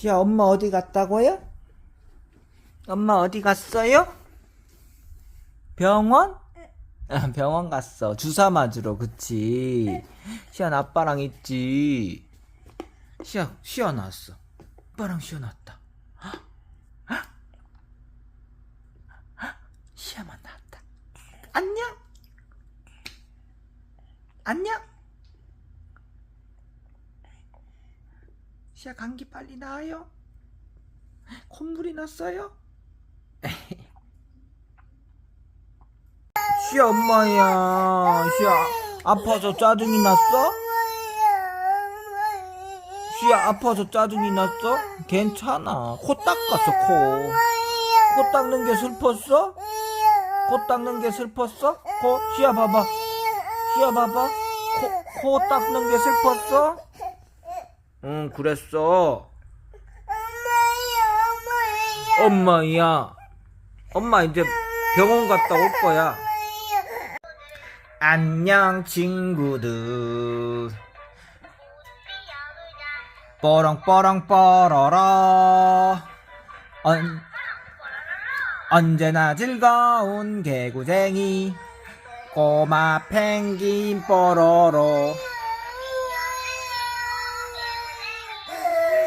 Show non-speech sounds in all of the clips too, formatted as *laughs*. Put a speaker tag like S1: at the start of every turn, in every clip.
S1: 시아 엄마 어디 갔다고요? 엄마 어디 갔어요? 병원? 아, 병원 갔어. 주사 맞으러, 그치. 시안 아빠랑 있지. 시아, 시아 나왔어. 아빠랑 시아 났다. 시아만 나왔다. 안녕. 안녕. 시아 감기 빨리 나아요. 콧물이 났어요. *laughs* 시아 엄마야. 시아 아파서 짜증이 났어? 시아 아파서 짜증이 났어? 괜찮아. 코 닦았어 코. 코 닦는 게 슬펐어? 코 닦는 게 슬펐어? 코 시아 봐봐. 시아 봐봐. 코, 코 닦는 게 슬펐어? 응 그랬어. 엄마야. 엄마 이제 병원 갔다 올 거야. 안녕 친구들. 뽀롱뽀롱 뽀로로. 언, 언제나 즐거운 개구쟁이. 꼬마 펭귄 뽀로로.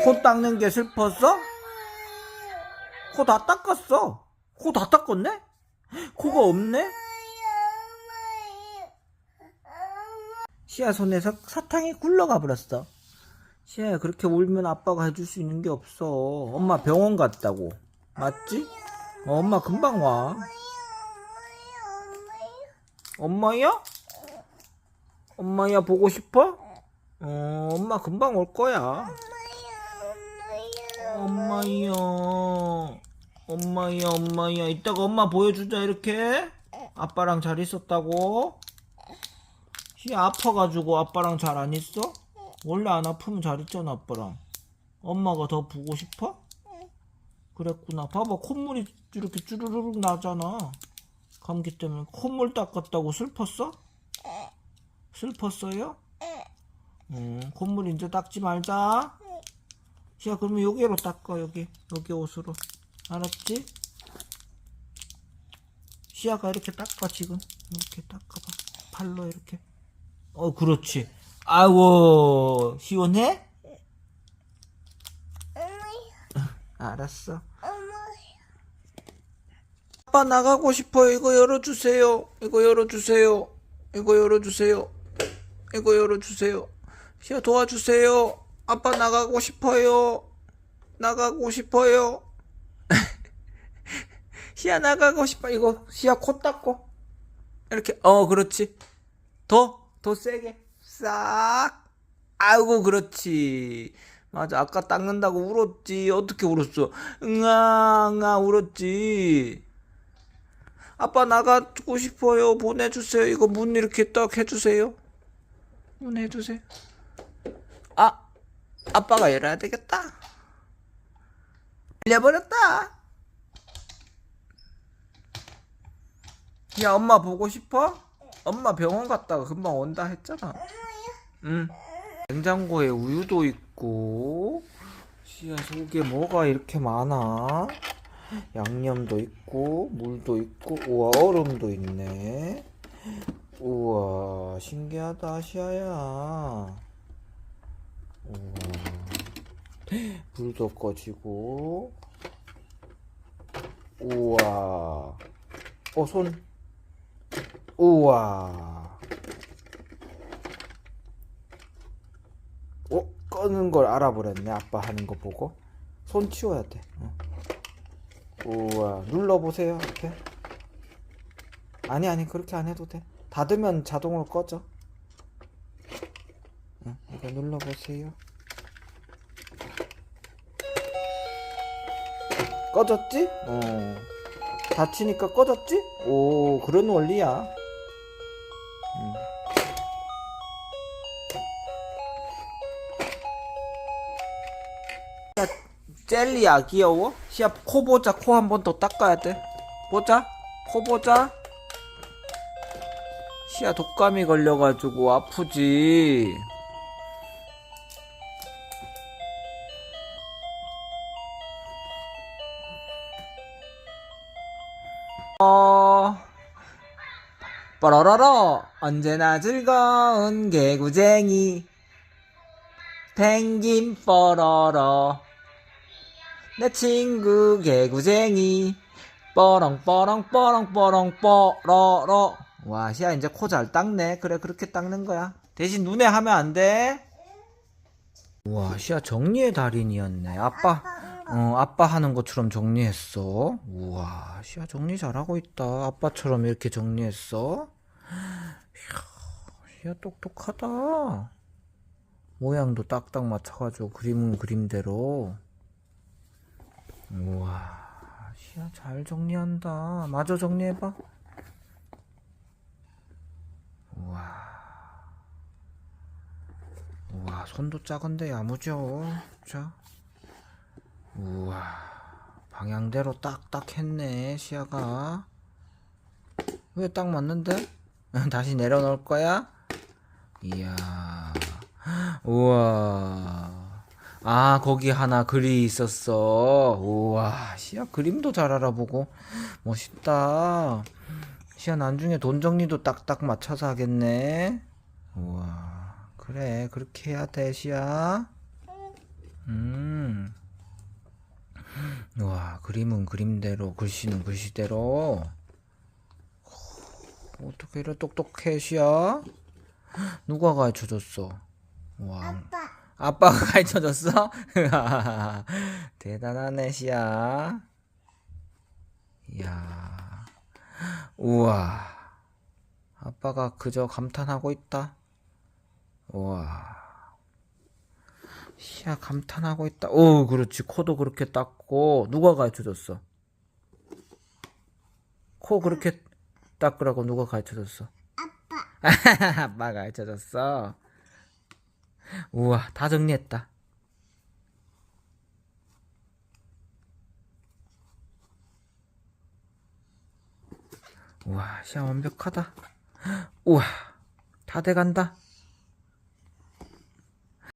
S1: 코 닦는 게 슬펐어? 코 다 닦았어. 코 다 닦았네? 코가 없네? 시아 손에서 사탕이 굴러가 버렸어. 시아야 그렇게 울면 아빠가 해줄 수 있는 게 없어. 엄마 병원 갔다고. 맞지? 어, 엄마 금방 와. 엄마야? 엄마야 보고 싶어? 어, 엄마 금방 올 거야. 엄마야. 엄마야, 엄마야. 이따가 엄마 보여주자, 이렇게. 아빠랑 잘 있었다고. 시 아파가지고 아빠랑 잘 안 있어? 원래 안 아프면 잘 있잖아, 아빠랑. 엄마가 더 보고 싶어? 그랬구나. 봐봐, 콧물이 이렇게 쭈르르륵 나잖아. 감기 때문에. 콧물 닦았다고 슬펐어? 슬펐어요? 응, 콧물 이제 닦지 말자. 시야, 그러면 여기로 닦아, 여기. 여기 옷으로. 알았지? 시야가 이렇게 닦아, 지금. 이렇게 닦아봐. 팔로 이렇게. 어, 그렇지. 아이고, 시원해? 알았어. 아빠 나가고 싶어요. 이거 열어주세요. 이거 열어주세요. 이거 열어주세요. 이거 열어주세요. 시야 도와주세요. 아빠 나가고 싶어요. 나가고 싶어요. *laughs* 시야 나가고 싶어. 이거 시야 코 닦고. 이렇게 어 그렇지. 더 더 세게 싹. 아이고 그렇지. 맞아 아까 닦는다고 울었지. 어떻게 울었어? 응아 응아 울었지. 아빠 나가고 싶어요. 보내주세요. 이거 문 이렇게 딱 해주세요. 문 해주세요. 아 아빠가 열어야 되겠다. 열려버렸다. 야, 엄마 보고 싶어? 엄마 병원 갔다가 금방 온다 했잖아. 응. 냉장고에 우유도 있고, 시야 속에 뭐가 이렇게 많아? 양념도 있고, 물도 있고, 우와, 얼음도 있네. 우와, 신기하다, 시야야. 우와. 불도 꺼지고. 우와. 어 손. 우와. 어 끄는 걸 알아버렸네. 아빠 하는 거 보고. 손 치워야 돼. 어. 우와. 눌러보세요 이렇게. 아니 아니 그렇게 안 해도 돼. 닫으면 자동으로 꺼져. 응, 이거 눌러보세요 꺼졌지? 어. 닫히니까 꺼졌지? 오, 그런 원리야. 음. 야, 젤리야, 귀여워? 시야, 코 보자. 코 한 번 더 닦아야 돼. 보자. 코 보자. 시야, 독감이 걸려가지고 아프지. 뽀로로로 언제나 즐거운 개구쟁이. 펭귄 뽀로로. 내 친구 개구쟁이. 뽀롱 뽀롱 뽀롱 뽀롱 뽀로로. 와 시야 이제 코 잘 닦네. 그래 그렇게 닦는 거야. 대신 눈에 하면 안 돼? 우와 시야 정리의 달인이었네. 아빠 어 아빠 하는 것처럼 정리했어. 우와 시야 정리 잘하고 있다. 아빠처럼 이렇게 정리했어. 시야 똑똑하다. 모양도 딱딱 맞춰가지고 그림은 그림대로. 우와 시야 잘 정리한다. 마저 정리해봐. 우와. 우와 손도 작은데 야무져. 자 우와 방향대로 딱딱 했네 시야가. 왜 딱 맞는데? *laughs* 다시 내려놓을 거야? 이야. 우와. 아 거기 하나 글이 있었어. 우와 시야 그림도 잘 알아보고. 멋있다. 시야 나중에 돈 정리도 딱딱 맞춰서 하겠네. 우와. 그래 그렇게 해야 돼 시야. 음. 우 와 그림은 그림대로 글씨는 글씨대로 호, 어떻게 이래 똑똑해 시야 누가 가르쳐줬어 와
S2: 아빠.
S1: 아빠가 *laughs* 가르쳐줬어? *laughs* 대단하네, 시야. 이야. 우와. 아빠가 그저 감탄하고 있다. 우와. 시야 감탄하고 있다. 오, 그렇지. 코도 그렇게 닦고. 누가 가르쳐줬어? 코 그렇게 닦으라고 누가 가르쳐줬어? 아빠. *laughs* 아빠가 가르쳐줬어. 우와, 다 정리했다. 우와, 시야 완벽하다. *gasps* 우와, 다 돼간다.